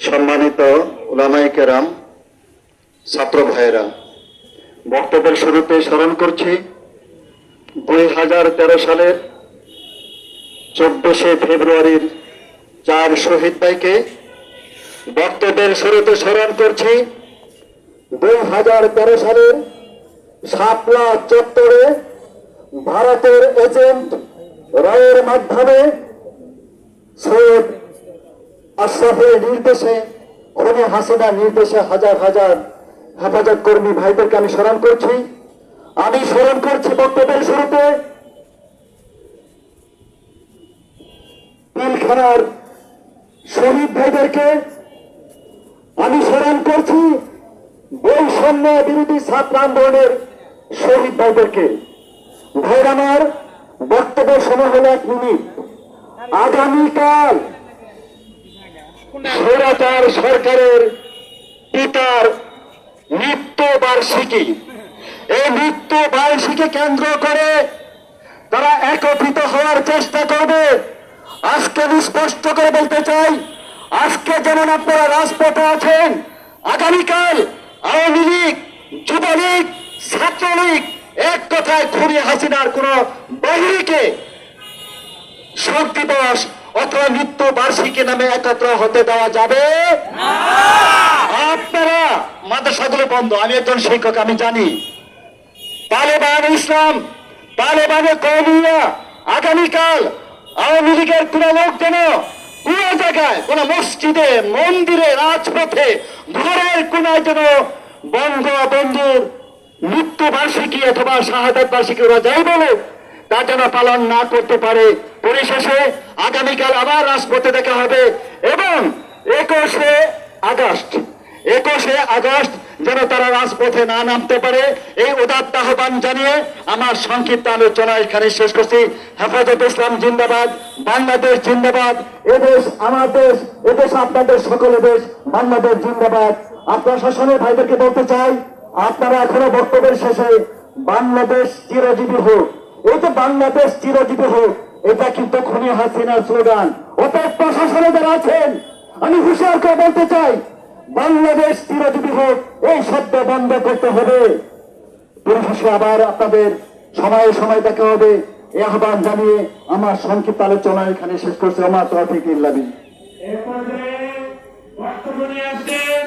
সম্মানিত ওলামাই কেরাম, ছাত্র ভাইয়েরা, বক্তব্যের শুরুতে স্মরণ করছি, দুই হাজার তেরো সালের চব্বিশে ফেব্রুয়ারির চার শহীদ ভাইকে বক্তব্যের শুরুতে স্মরণ করছি, দুই হাজার তেরো সালের শাপলা চত্বরে ভারতের এজেন্ট রায়ের মাধ্যমে সৈয়দ আশরাফের নির্দেশে, খুনি হাসিনা নির্দেশে হাজার হাজার হেফাজত কর্মী ভাইদেরকে আমি স্মরণ করছি। আমি স্মরণ করছি বক্তব্যের শুরুতে, পিলখানার শহীদ ভাইদেরকে আমি স্মরণ করছি বৈষম্য বিরোধী ছাত্র আন্দোলনের শহীদ ভাইদেরকে। ভাইর বক্তব্য সময় হলো এক মিনিট। আগামীকাল স্বৈরাচার সরকারের পিতার মৃত্যু বার্ষিকী এই মৃত্যু বার্ষিকী কেন্দ্র করে তারা একত্রিত হওয়ার চেষ্টা করবে। আজকে আমি স্পষ্ট করে বলতে চাই, আজকে যেমন আপনারা রাজপথে আছেন, আগামীকাল আওয়ামী লীগ, যুবলীগ, ছাত্রলীগ এক কথায় খুনি হাসিনার কোন বাহিনীকে শোক দিবস অথবা মৃত্যু বার্ষিকী নামে একত্র হতে দেওয়া যাবে। আপনারা মাদ্রাসাগুলো বন্ধ আমি একজন শিক্ষক আমি জানি। তালেবান ইসলাম তালেবানে কৌমিয়া আগামীকাল আওয়ামী লীগের কোন লোক যেন কোন জায়গায় কোন মসজিদে মন্দিরে রাজপথে ঘরের কোন যেন বন্ধ বন্ধুর মৃত্যু বার্ষিকী অথবা শাহাদাত বার্ষিকী ওরা যাই বলুক তা যেন পালন না করতে পারে। পরিশেষে আগামীকাল আবার রাজপথে দেখা হবে এবং একুশে আগস্ট একুশে আগস্ট যেন তারা রাজপথে না নামতে পারে, এই উদাত্ত আহ্বান জানিয়ে আমার সংক্ষিপ্ত আলোচনা এখানে শেষ করছি। হেফাজত ইসলাম জিন্দাবাদ, বাংলাদেশ জিন্দাবাদ এদেশ আমার দেশ এদেশ আপনাদের সকলের দেশ, বাংলাদেশ জিন্দাবাদ। আপনার শাসনের ভাইদেরকে বলতে চাই, আপনারা এখনও বক্তব্যের শেষে বাংলাদেশ চিরজীবী হোক। এই তো বাংলাদেশ চিরজীবী হোক, এটা কিন্তু খুনি হাসিনার স্লোগান। ওটার প্রশাসনে যারা আছেন, আমি হুশিয়ার করে বলতে চাই, বাংলাদেশ চিরজীবী হোক, এই শব্দ বন্ধ করতে হবে। পরিশেষে আবার আপনাদের সময়ে সময় দেখা হবে। এই আহ্বান জানিয়ে আমার সংক্ষিপ্ত আলোচনা এখানে শেষ করছে। আমার ইল্লাবি এ পর্যায়ে বক্তব্য নিয়ে আসছেন